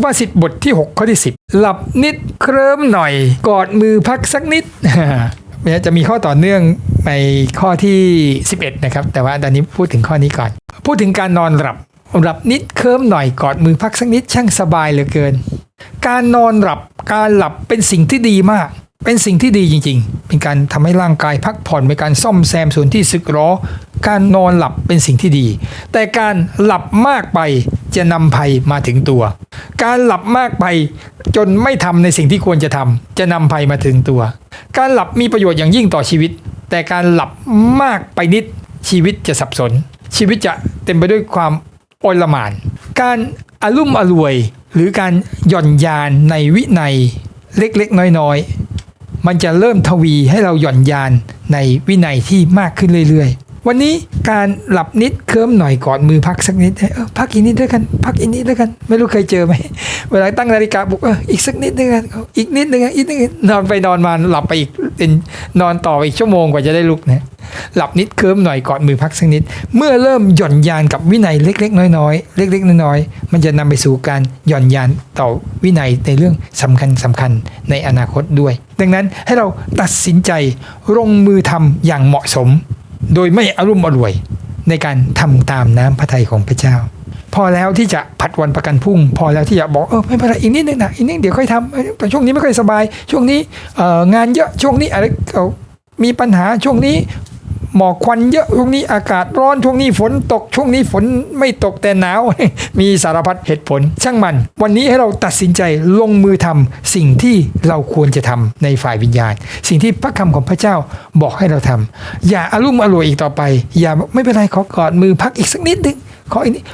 สุภาษิตบทที่ 6 ข้อที่ 10 หลับนิดเคลิ้มหน่อย กอดมือพักสักนิดจะมีข้อต่อเนื่องในข้อที่ 11 นะครับ แต่ว่าตอนนี้พูดถึงข้อนี้ก่อน พูดถึงการนอนหลับหลับนิดเคลิ้มหน่อยกอดมือพักสักนิดช่างสบายเหลือเกิน การนอนหลับการหลับเป็นสิ่งที่ดีมาก เป็นสิ่งที่ดีจริง ๆ เป็นการทำให้ร่างกายพักผ่อนเป็นการซ่อมแซมส่วนที่สึกหรอ การนอนหลับเป็นสิ่งที่ดี แต่การหลับมากไป จะนำภัยมาถึงตัว การหลับมากไปจนไม่ทำในสิ่งที่ควรจะทำจะนำภัยมาถึงตัว การหลับมีประโยชน์อย่างยิ่งต่อชีวิต แต่การหลับมากไปนิดชีวิตจะสับสน ชีวิตจะเต็มไปด้วยความโอลหมาน การอารุ่มอรวย หรือการหย่อนยานในวินัยเล็กๆ น้อยๆ มันจะเริ่มทวีให้เราหย่อนยานในวินัยที่มากขึ้นเรื่อยๆ วันนี้การหลับนิดเคลิ้มหน่อยก่อดมือพักสักนิดเออพักอีกนิดด้วยกัน พักอีกนิดด้วยกัน ไม่รู้เคยเจอไหมเวลาตั้งนาฬิกาปลุกเอออีกสักนิดนึงกันอีกนิดนึงอีกนิดนึงนอนไปนอนมาหลับไปอีกเป็นนอนต่ออีกชั่วโมงกว่าจะได้ลุกนะหลับนิดเคลิ้มหน่อยก่อดมือพักสักนิด เมื่อเริ่มหย่อนยานกับวินัยเล็ก ๆ น้อยๆเล็ก ๆ น้อยๆมันจะนำไปสู่การหย่อนยานต่อวินัยในเรื่องสำคัญสำคัญในอนาคตด้วย ดังนั้นให้เราตัดสินใจลงมือทำอย่างเหมาะสม โดยไม่อารมณ์อรวย ในการทำตามน้ำพระทัยของพระเจ้า พอแล้วที่จะผัดวันประกันพรุ่ง พอแล้วที่จะบอกเออไม่เป็นไรอีกนิดนึงนะอีกนิดเดี๋ยวค่อยทำแต่ช่วงนี้ไม่ค่อยสบาย ช่วงนี้งานเยอะช่วงนี้อะไรมีปัญหาช่วงนี้ หมอกควันเยอะช่วงนี้อากาศร้อนช่วงนี้ฝนตกช่วงนี้ฝนไม่ตกแต่หนาว มีสารพัดเหตุผล ช่างมัน วันนี้ให้เราตัดสินใจลงมือทำสิ่งที่เราควรจะทำในฝ่ายวิญญาณ สิ่งที่พระคำของพระเจ้าบอกให้เราทำอย่าอารุ่มอร่วยอีกต่อไป อย่าไม่เป็นไรขอกอดมือพักอีกสักนิดนึงขออีกนิด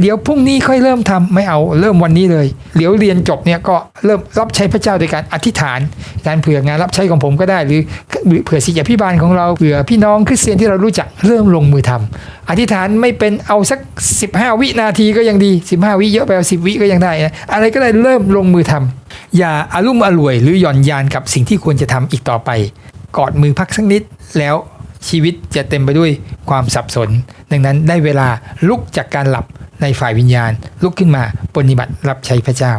เดี๋ยวพรุ่งนี้ค่อยเริ่มทำไม่เอาเริ่มวันนี้เลยเดี๋ยวเรียนจบเนี่ยก็เริ่มรับใช้พระเจ้าโดยการอธิษฐานการเผื่องานรับใช้ของผมก็ได้ หรือเผื่อศิษยาพิบาลของเราเผื่อพี่น้องคริสเตียนที่เรารู้จักเริ่มลงมือทำอธิษฐานไม่เป็นเอาสัก 15 วินาทีก็ยังดี 15 วิเยอะไปเอา10วิก็ยังได้นะอะไรก็ได้เริ่มลงมือทำอย่าอารุ่มอร่วย หรือหย่อนยานกับสิ่งที่ควรจะทำอีกต่อไป กอดมือพักสักนิดแล้วชีวิตจะเต็มไปด้วยความสับสน ดังนั้นได้เวลาลุกจากการหลับ ในฝ่ายวิญญาณลุกขึ้นมาปฏิบัติรับใช้พระเจ้า